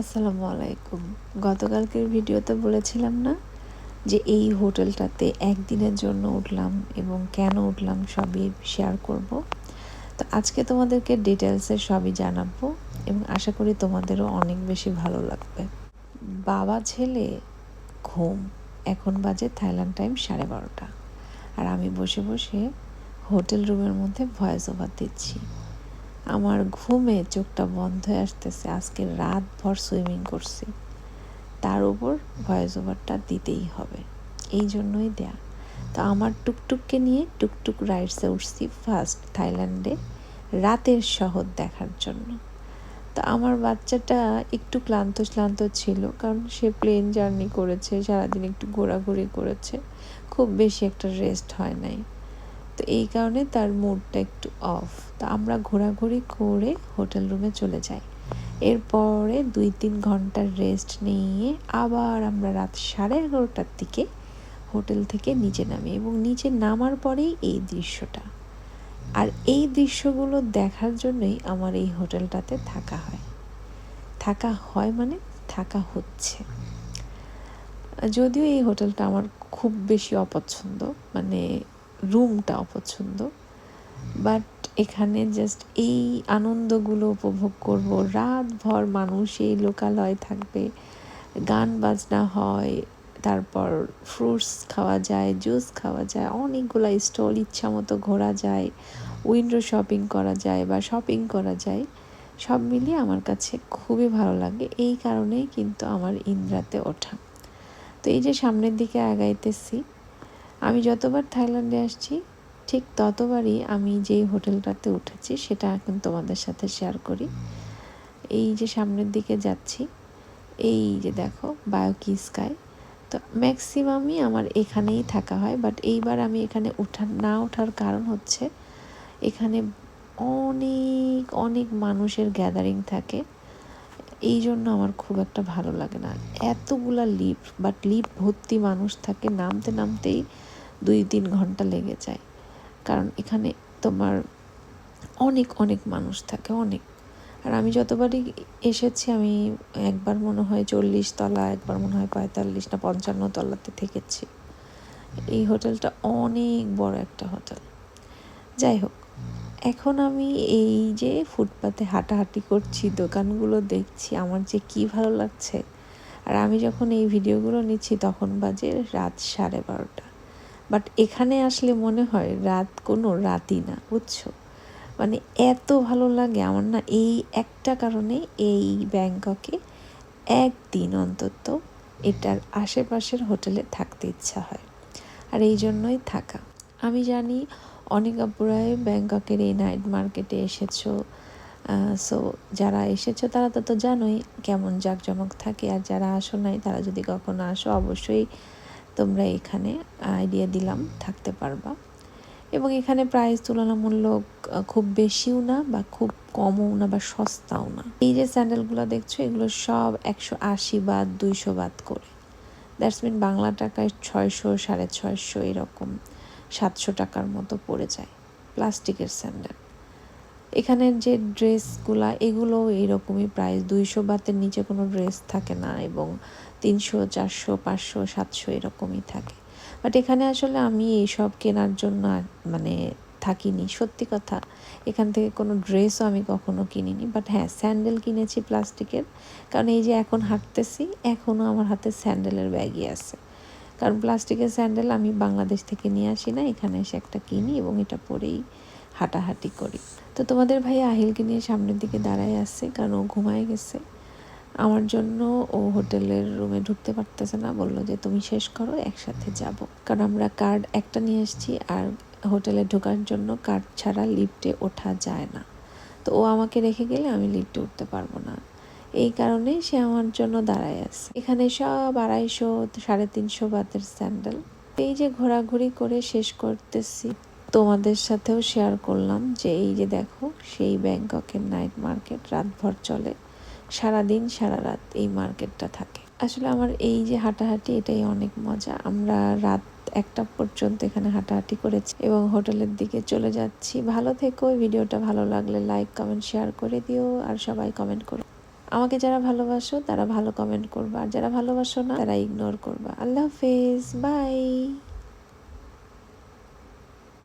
আসসালামু আলাইকুম। গতকালকের ভিডিওতে বলেছিলাম না যে এই হোটেলটাতে একদিনের জন্য উঠলাম এবং কেন উঠলাম সবই শেয়ার করব। তো আজকে তোমাদেরকে ডিটেলসে সবই জানাব এবং আশা করি তোমাদেরও অনেক বেশি ভালো লাগবে। বাবা ছেলে ঘুম। এখন বাজে থাইল্যান্ড টাইম সাড়ে বারোটা। আর আমি বসে বসে হোটেল রুমের মধ্যে ভয়েস ওভার দিচ্ছি। আমার ঘুমে চোখটা বন্ধ হয়ে আসতেছে। আজকে রাত ভর সুইমিং করছি। তার উপর ভয়েস ওভারটা দিতেই হবে। এই জন্যই দেয়া। তো আমার টুকটুককে নিয়ে টুকটুক রাইডসে উঠছি ফার্স্ট থাইল্যান্ডে রাতের শহর দেখার জন্য। তো আমার বাচ্চাটা একটু ক্লান্ত ক্লান্ত ছিল কারণ সে প্লেন জার্নি করেছে, সারাদিন একটু ঘোরাঘুরি করেছে। খুব বেশি একটা রেস্ট হয় নাই। তো এই কারণে তার মুডটা একটু অফ তো আমরা ঘোরাঘুরি করে হোটেল রুমে চলে যাই। এরপরে দুই তিন ঘণ্টার রেস্ট নিয়ে আবার আমরা রাত সাড়ে এগারোটার দিকে হোটেল থেকে নিচে নামি এবং নিচে নামার পরেই এই দৃশ্যটা। আর এই দৃশ্যগুলো দেখার জন্যই আমার এই হোটেলটাতে থাকা হয়। থাকা হয় মানে থাকা হচ্ছে। যদিও এই হোটেলটা আমার খুব বেশি অপছন্দ মানে রুমটা অপছন্দ বাট এখানে জাস্ট এই আনন্দগুলো উপভোগ করব। রাত ভর মানুষ এই লোকালয় থাকবে। গান বাজনা হয়, তারপর ফ্রুটস খাওয়া যায় জুস খাওয়া যায়, অনেকগুলো স্টল ইচ্ছা মতো ঘোরা যায় উইন্ডো শপিং করা যায় বা শপিং করা যায়, সব মিলিয়ে আমার কাছে খুবই ভালো লাগে। এই কারণেই কিন্তু আমার ইন্দ্রাতে ওঠা। তো এই যে সামনের দিকে আগাইতেছি আমি যতবার থাইল্যান্ডে আসছি, ঠিক ততবারই আমি যেই হোটেলটাতে উঠেছি সেটা এখন তোমাদের সাথে শেয়ার করি। এই যে সামনের দিকে যাচ্ছি, এই যে দেখো বায়োকি স্কাই। তো ম্যাক্সিমামই আমার এখানেই থাকা হয়, বাট এইবার আমি এখানে উঠার না ওঠার কারণ হচ্ছে এখানে অনেক অনেক মানুষের গ্যাদারিং থাকে। এই জন্য আমার খুব একটা ভালো লাগে না। এতগুলা লিফট বাট লিফট ভর্তি মানুষ থাকে, নামতে নামতেই দুই তিন ঘণ্টা লেগে যায়। কারণ এখানে তোমার অনেক অনেক মানুষ থাকে, অনেক। আর আমি যতবারই এসেছি, আমি একবার মনে হয় চল্লিশ তলা, একবার মনে হয় পঁয়তাল্লিশ না পঞ্চান্ন তলাতে থেকেছি। এই হোটেলটা অনেক বড় একটা হোটেল। যাই হোক এখন আমি এই যে ফুটপাতে হাঁটাহাঁটি করছি, দোকানগুলো দেখছি, আমার যে কি ভালো লাগছে। আর আমি যখন এই ভিডিওগুলো নিচ্ছি, তখন বাজে রাত সাড়ে বারোটা। বাট এখানে আসলে মনে হয় রাত কোনো রাতই না, বুঝছ? মানে এত ভালো লাগে, আমার না এই একটা কারণে এই ব্যাংককে একদিন অন্তত এটার আশেপাশের হোটেলে থাকতে ইচ্ছা হয়। আর এই জন্যই থাকা। আমি জানি অনেক আপুরাই ব্যাংককের এই নাইট মার্কেটে এসেছ। সো যারা এসেছ তারা তো তো জানোই কেমন জাঁকজমক থাকে, আর যারা আসো নাই তারা যদি কখনো আসো অবশ্যই তোমরা এখানে আইডিয়া দিলাম, থাকতে পারবা। এবং এখানে প্রাইস তুলনামূলক খুব বেশিও না বা খুব কমও না বা সস্তাও না। এই যে স্যান্ডেলগুলো দেখছ, এগুলো সব একশো আশি বাদ, দুইশো বাদ করে। দ্যাটস মিন বাংলা টাকায় ছয়শো সাড়ে ছয়শো এরকম। সাতশো টাকার মতো পড়ে যায় প্লাস্টিকের স্যান্ডেল। এখানের যে ড্রেসগুলা, এগুলো এইরকমই প্রাইস দুইশো বাতের নিচে কোনো ড্রেস থাকে না এবং তিনশো, চারশো, পাঁচশো, সাতশো এরকমই থাকে। বাট এখানে আসলে আমি এইসব কেনার জন্য মানে থাকিনি। সত্যি কথা, এখান থেকে কোনো ড্রেসও আমি কখনো কিনিনি। বাট হ্যাঁ স্যান্ডেল কিনেছি প্লাস্টিকের। কারণ এই যে এখন হাঁটতেছি এখনও আমার হাতে স্যান্ডেলের ব্যাগই আছে। কারণ প্লাস্টিকের স্যান্ডেল আমি বাংলাদেশ থেকে নিয়ে আসি না, এখানে এসে একটা কিনি এবং এটা পরেই হাঁটাহাঁটি করি। তো তোমাদের ভাই আহিলকে নিয়ে সামনের দিকে দাঁড়ায় আসছে কারণ ও ঘুমায় গেছে। আমার জন্য ও হোটেলের রুমে ঢুকতে পারতেছে না, বলল যে তুমি শেষ করো, একসাথে যাব। কারণ আমরা কার্ড একটা নিয়ে এসেছি আর হোটেলে ঢোকার জন্য কার্ড ছাড়া লিফটে ওঠা যায় না। তো ও আমাকে রেখে গেলে আমি লিফটে উঠতে পারব না। এই কারণে সে আমার জন্য দাঁড়ায় আছে। এখানে সব আড়াইশো, সাড়ে তিনশো বাতের স্যান্ডেল। এই যে ঘোরাঘুরি করে শেষ করতেছি। তোমাদের সাথেও শেয়ার করলাম যে এই যে দেখো, সেই ব্যাংককের নাইট মার্কেট রাতভর চলে। সারাদিন সারা রাত এই মার্কেটটা থাকে। আসলে আমার এই যে হাঁটাহাঁটি, এটাই অনেক মজা। আমরা রাত একটা পর্যন্ত এখানে হাঁটাহাঁটি করেছি এবং হোটেলের দিকে চলে যাচ্ছি। ভালো থেকো। ভিডিওটা ভালো লাগলে লাইক কমেন্ট শেয়ার করে দিও। আর সবাই কমেন্ট করো। আমাকে যারা ভালোবাসো, তারা ভালো কমেন্ট করবা। আর যারা ভালোবাসো না, তারা ইগনোর করবা। আল্লাহ হাফেজ বাই